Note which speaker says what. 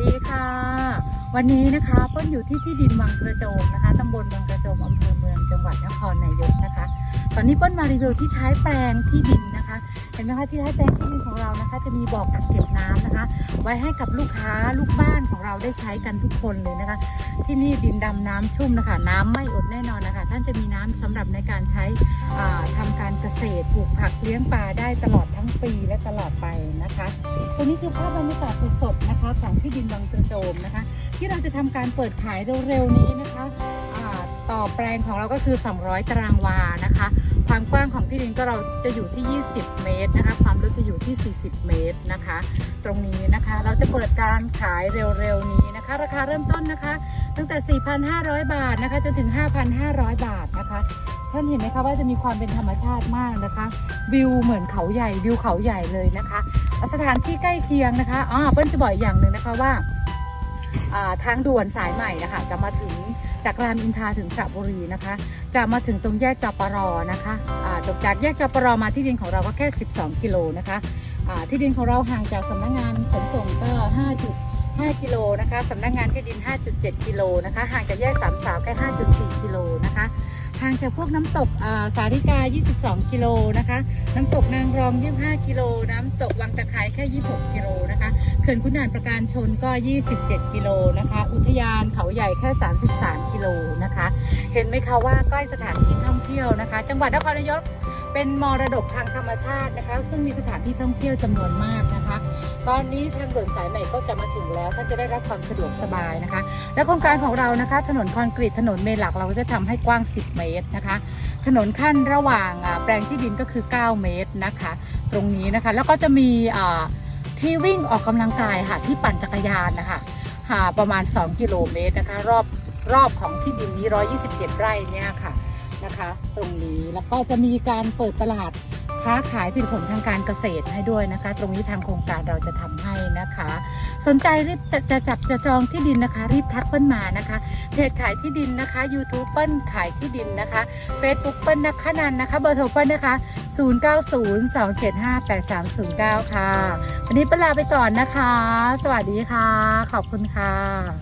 Speaker 1: ดีค่ะ วันนี้นะคะเปิ้ลอยู่ที่ที่ดินวังกระโจมนะคะตำบลวังกระโจมอำเภอ งจังหวัดนครนายกนะคะ ตอนนี้เปิ้ลมารีวิวที่ใช้แปลงที่ดินนะคะ เห็นไหมคะที่ใช้แปลงที่ดินของเรานะคะ จะมีบ่อกักเก็บน้ำนะคะ ไว้ให้กับลูกค้าลูกบ้านของเราได้ใช้กันทุกคนเลยนะคะ ที่นี่ดินดำน้ำชุ่มนะคะ น้ำไม่อดแน่นอนนะคะ ท่านจะมีน้ำสำหรับในการใช้ทำาการเกษตรปลูกผักเลี้ยงปลาได้ตลอดทั้งปีและตลอดไปนะคะตัวนี้คือภาพบรรยากาศสดๆนะคะของที่ดินบางกระโจมนะคะ ที่เราจะทำการเปิดขายเร็วๆนี้นะคะ ต่อแปลงของเราก็คือ 200 ตารางวานะคะ ความกว้างของที่ดินก็เราจะอยู่ที่ 20 เมตรนะคะ ความลึกจะอยู่ที่ 40 เมตรนะคะ ตรงนี้นะคะเราจะเปิดการขายเร็วๆนี้นะคะ ราคาเริ่มต้นนะคะ ตั้งแต่ 4,500 บาทนะคะจนถึง 5,500 บาทนะคะท่านเห็นไหมคะว่าจะมีความเป็นธรรมชาติมากนะคะ วิวเหมือนเขาใหญ่วิวเขาใหญ่เลยนะคะ สถานที่ใกล้เคียงนะคะอ๋อเปิ้ลจะบอกอีกอย่างหนึ่งนะคะว่าทางด่วนสายใหม่นะคะจะมาถึง จากรามอินทราถึงสระบุรีนะคะ จะมาถึงตรงแยกจปรนะคะอ่าจากแยกจปรมาที่ดินของเราก็แค่ 12 กิโลนะคะอ่าที่ดินของเราห่างจากสำนักงานขนส่งก็ 5.5 กิโลนะคะสำนักงานที่ดิน 5.7 กิโลนะคะห่างจากแยกสามสาวแค่ 5.4 กิโลนะคะห่างจากพวกน้ำตกสาริกา 22 กิโลนะคะ น้ำตกนางรอง 25 กิโล น้ำตกวังตะไคร้แค่ 26 กิโล ขื่อนขุนด่านประการชนก็ 27 กิโลนะคะ อุทยานเขาใหญ่แค่ 33 กิโลนะคะ เห็นไหมคะว่าใกล้สถานที่ท่องเที่ยวนะคะ จังหวัดนครนายกเป็นมรดกทางธรรมชาตินะคะ ซึ่งมีสถานที่ท่องเที่ยวจำนวนมากนะคะ ตอนนี้ทางด่วนสายใหม่ก็จะมาถึงแล้วท่านจะได้รับความสะดวกสบายนะคะ และโครงการของเรานะคะ ถนนคอนกรีตถนนเมหลักเราก็จะทำให้กว้าง 10 เมตรนะคะ ถนนขั้นระหว่างแปลงที่ดินก็คือ 9 เมตรนะคะ ตรงนี้นะคะ แล้วก็จะมีอ่า ที่วิ่งออกกำลังกายค่ะ ที่ปั่นจักรยานนะคะหาประมาณ 2 กิโลเมตรนะคะ รอบรอบของที่ดินนี้ 127 ไร่เนี่ยค่ะนะคะ ตรงนี้แล้วก็จะมีการเปิดตลาดค้าขายผลิตผลทางการเกษตรให้ด้วยนะคะ ตรงนี้ทางโครงการเราจะทำให้นะคะ สนใจรีบจะจะจับจะจองที่ดินนะคะ รีบทักเปิ้ลมานะคะเพจขายที่ดินนะคะ YouTube เปิ้ลขายที่ดินนะคะ Facebook เปิ้ลนักขนันนะคะเบอร์โทรเปิ้ลนะคะ 0902758309 ค่ะ วันนี้ปลาไปก่อนนะคะ สวัสดีค่ะ ขอบคุณค่ะ